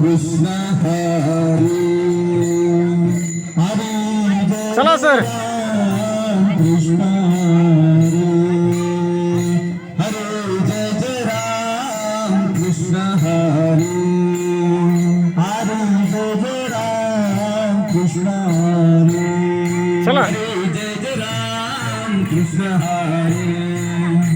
कृष्ण हरी हरी चला सर। कृष्ण हरी जय राम कृष्ण हरी हरे जय जय राम कृष्ण हरी चला राम, कृष्ण हरे।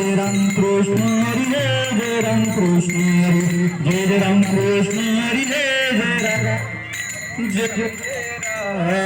Jai Ram Krishna Hari Jai Ram Krishna Hari Jai Ram Krishna Hari Jai Ram Jai Ram.